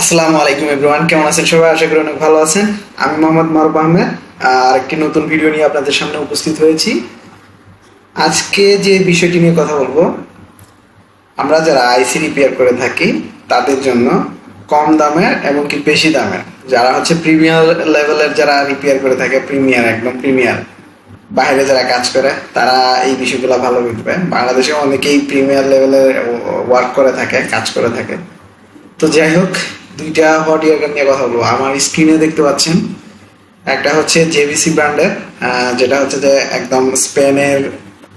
আসসালামু আলাইকুম এভরিওয়ান, কেমন আছেন সবাই? আশা করি অনেক ভালো আছেন। আমি মোহাম্মদ মারুফ আহমেদ, আর একটি নতুন ভিডিও নিয়ে আপনাদের সামনে উপস্থিত হয়েছি। আজকে যে বিষয়টি নিয়ে কথা বলব, আমরা যারা আইসি রিপেয়ার করে থাকি, তাদের জন্য কম দামের এবং কি বেশি দামের। যারা হচ্ছে প্রিমিয়ার লেভেলের যারা রিপেয়ার করে থাকে, প্রিমিয়ার একদম প্রিমিয়ার, বাইরে যারা কাজ করে, তারা এই বিষয়গুলো ভালো বুঝবে। বাংলাদেশে অনেকেই প্রিমিয়ার লেভেলের ওয়ার্ক করে থাকে, কাজ করে থাকে। তো যাই হোক দুইটা হট ইয়ারগান নিয়ে কথা বলব। আমার স্ক্রিনে দেখতে পাচ্ছেন, একটা হচ্ছে জেভিসি ব্র্যান্ডের যেটা হচ্ছে যে একদম স্পেনের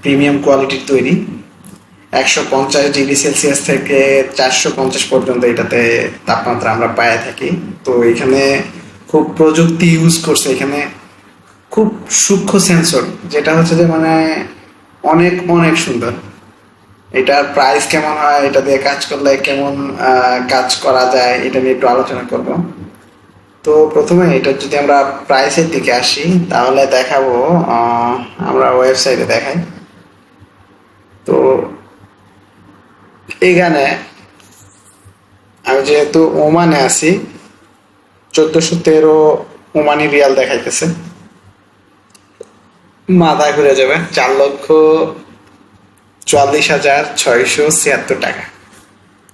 প্রিমিয়াম কোয়ালিটির তৈরি। একশো পঞ্চাশ ডিগ্রি সেলসিয়াস থেকে চারশো পঞ্চাশ পর্যন্ত এটাতে তাপমাত্রা আমরা পায়ে থাকি। তো এখানে খুব প্রযুক্তি ইউজ করছে। এখানে খুব সূক্ষ্ম সেন্সর যেটা হচ্ছে যে মানে অনেক অনেক সুন্দর। এটার প্রাইস কেমন হয়, এটা দিয়ে কাজ করলে কেমন কাজ করা যায়, এটা নিয়ে একটু আলোচনা করব। তো প্রথমে এটা যদি আমরা প্রাইসের দিকে আসি, তাহলে দেখাবো আমরা ওয়েবসাইটে দেখাই। তো এখানে আমি যেহেতু ওমানে আছি, চোদ্দশো তেরো ওমানি রিয়াল দেখাইতেছে। মাথায় ঘুরে যাবে চার লক্ষ চুয়াল্লিশ হাজার ছয়শো ছিয়াত্তর টাকা।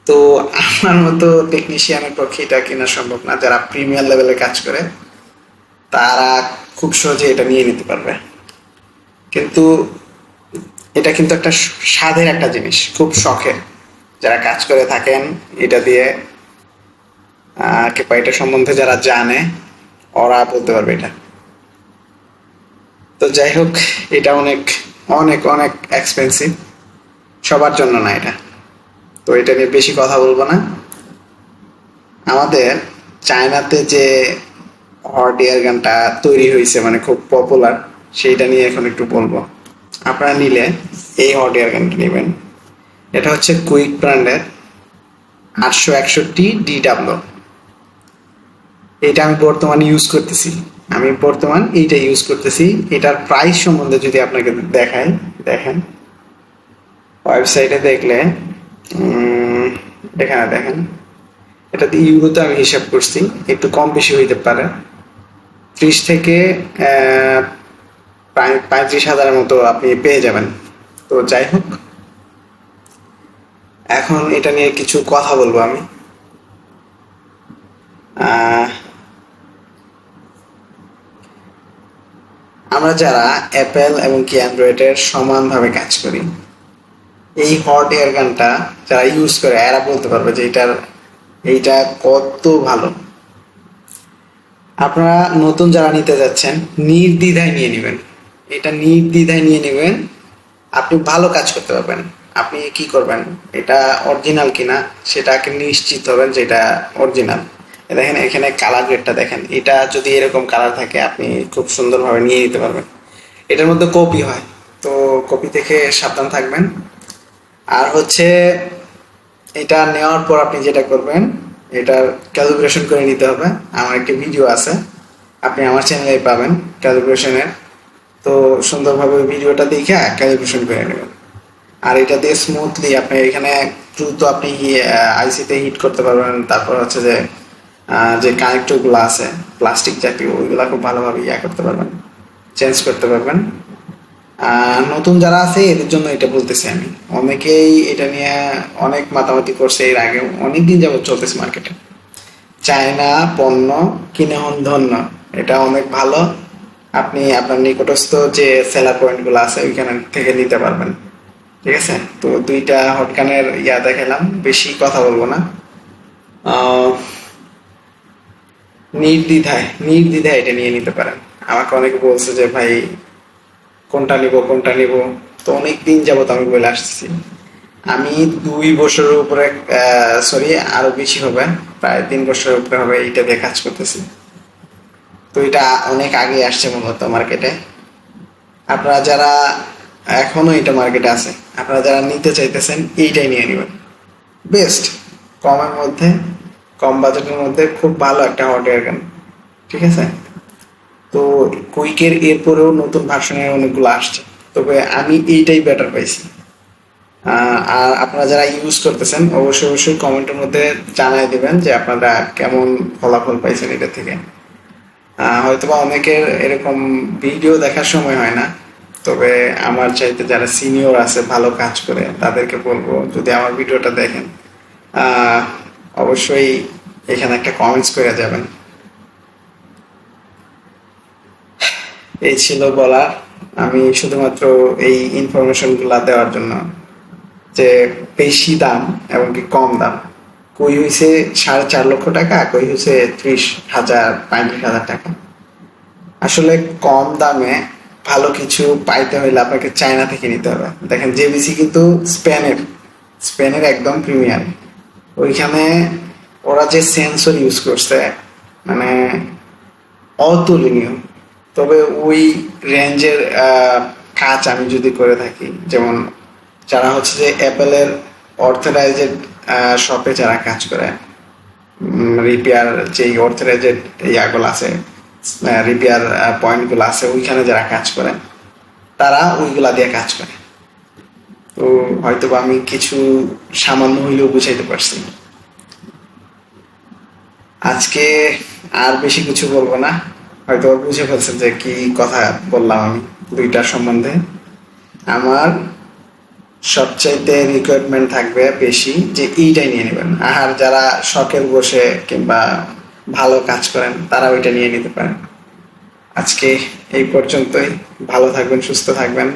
তো আমার মতো টেকনিশিয়ানের পক্ষে এটা কেনা সম্ভব না। যারা প্রিমিয়ার লেভেলে কাজ করে, তারা খুব সহজে এটা নিয়ে নিতে পারবে। কিন্তু এটা কিন্তু একটা স্বাদের একটা জিনিস, খুব শখের। যারা কাজ করে থাকেন, এটা দিয়ে কিংবা এটা সম্বন্ধে যারা জানে, ওরা বলতে পারবে এটা। তো যাই হোক, এটা অনেক অনেক অনেক এক্সপেন্সিভ সবার জন্য না এটা। তো এটা নিয়ে বেশি কথা বলব না। আমাদের চায়নাতে যে হট এয়ার গানটা তৈরি হয়েছে মানে খুব পপুলার সেইটা নিয়ে এখন একটু বলব। আপনারা নিলে এই হট এয়ার গানটা নেবেন। এটা হচ্ছে কুইক ব্র্যান্ডের আটশো একষট্টি ডি ডাব্লু এটা আমি বর্তমানে ইউজ করতেছি। আমি বর্তমান এইটা ইউজ করতেছি। এটার প্রাইস সম্বন্ধে যদি আপনাকে দেখাই, দেখেন। ওয়েবসাইটে দেখলে এখানে দেখেন। এটাতে ইউরোতে আমি হিসাব করছি, একটু কম বেশি হইতে পারে। ত্রিশ থেকে পঁয়ত্রিশ হাজারের মতো আপনি পেয়ে যাবেন। তো যাই হোক, এখন এটা নিয়ে কিছু কথা বলব আমি। আমরা যারা অ্যাপেল এবং কি অ্যান্ড্রয়েডের সমানভাবে কাজ করি এই হট এয়ার গানটা যারা ইউজ করে, এরা বলতে পারবে যে এটার, এইটা কত ভালো। আপনারা নতুন যারা নিতে যাচ্ছেন, নির্দ্বিধায় নিয়ে নেবেন। এটা নির্দ্বিধায় নিয়ে নেবেন, আপনি ভালো কাজ করতে পারবেন। আপনি কি করবেন? এটা অরিজিনাল কিনা সেটাকে নিশ্চিত হবেন যে এটা অরিজিনাল দেখেন, এখানে কালার গ্রেডটা দেখেন। এটা যদি এরকম কালার থাকে, আপনি খুব সুন্দরভাবে নিয়ে নিতে পারবেন। এটার মধ্যে কপি হয়। তো কপি থেকে সাবধান থাকবেন। আর হচ্ছে এটা নেওয়ার পর আপনি যেটা করবেন, এটার ক্যালকুলেশন করে নিতে হবে। আমার একটি ভিডিও আছে, আপনি আমার চ্যানেলে পাবেন ক্যালকুলেশনের তো সুন্দরভাবে ভিডিওটা দেখে ক্যালিব্রেশন করে নেবেন। আর এটা দিয়ে স্মুথলি আপনি এখানে দ্রুত আপনি আইসিতে হিট করতে পারবেন। তারপর হচ্ছে যে যে কানেক্টরগুলো আছে প্লাস্টিক জাতীয়, ওইগুলো খুব ভালোভাবে ইয়া করতে পারবেন চেঞ্জ করতে পারবেন। নতুন যারা আছে, এদের জন্য এটা বলতেছি আমি। অনেকেই এটা নিয়ে অনেক মাতামাতি করছে। এর আগে অনেক দিন যাবত চলতেছে মার্কেটে চায়না পণ্য কিনে হন ধন্য, এটা অনেক ভালো। আপনি আপনার নিকটস্থ যে সেলার পয়েন্টগুলো আছে, ওইখানে থেকে নিতে পারবেন। ঠিক আছে? তো দুইটা হটকানের ইয়া দেখালাম বেশি কথা বলব না। নির্দ্বিধায় নির্দ্বিধায় এটা নিয়ে নিতে পারেন। আমাকে অনেকে বলছে যে, ভাই কোনটা নিব কোনটা নিব? তো অনেক দিন যাবত আমি বলে আসতেছি আমি দুই বছরের উপরে সরি আরও বেশি হবে। প্রায় তিন বছরের উপরে হবে, এইটা দিয়ে কাজ করতেছি। তো এটা অনেক আগে আসছে মূলত মার্কেটে আপনারা যারা এখনও এটা মার্কেটে আছে, আপনারা যারা নিতে চাইতেছেন, এইটাই নিয়ে নেবেন। বেস্ট কমের মধ্যে, কম বাজেটের মধ্যে খুব ভালো একটা হট এয়ার গান ঠিক আছে? তো কুইকের এরপরেও নতুন ভার্সনের অনেকগুলো আসছে। তবে আমি এইটাই বেটার পাইছি। আর আপনারা যারা ইউজ করতেছেন, অবশ্যই অবশ্যই কমেন্টের মধ্যে জানাই দেবেন যে আপনারা কেমন ফলাফল পাইছেন এটা থেকে। হয়তোবা অনেকের এরকম ভিডিও দেখার সময় হয় না, তবে আমার চাইতে যারা সিনিয়র আছে, ভালো কাজ করে, তাদেরকে বলব, যদি আমার ভিডিওটা দেখেন অবশ্যই এখানে একটা কমেন্টস করে যাবেন। এই ছিল বলা। আমি শুধুমাত্র এই ইনফরমেশনগুলো দেওয়ার জন্য যে বেশি দাম এবং কি কম দাম। কই হয়েছে সাড়ে চার লক্ষ টাকা, কই হয়েছে ত্রিশ হাজার, পঁয়ত্রিশ হাজার টাকা। আসলে কম দামে ভালো কিছু পাইতে হইলে আপনাকে চায়না থেকে নিতে হবে। দেখেন, জেবিসি কিন্তু স্পেনের স্পেনের একদম প্রিমিয়াম ওইখানে ওরা যে সেন্সর ইউজ করছে মানে অতুলনীয়। তবে ওই রেঞ্জের কাজ আমি যদি করে থাকি, যেমন যারা হচ্ছে যে অ্যাপেলের অর্থোরাইজেড শপে যারা কাজ করে রিপেয়ার যেই অর্থোরাইজেড ইয়াগুলো আছে রিপেয়ার পয়েন্টগুলো আছে, ওইখানে যারা কাজ করে, তারা ওইগুলা দিয়ে কাজ করে। তো হয়তো আমি কিছু সামান্য হইলেও বুঝাইতে পারছি। আজকে আর বেশি কিছু বলব না। হয়তো বুঝে ফেলছেন যে কি কথা বললাম আমি দুইটার সম্বন্ধে। আমার সবচাইতে রিকোয়ারমেন্ট থাকবে বেশি যে এইটাই নিয়ে নেবেন। আর যারা শখের বসে কিংবা ভালো কাজ করেন তারা ওইটা নিয়ে নিতে পারেন। আজকে এই পর্যন্তই। ভালো থাকবেন, সুস্থ থাকবেন।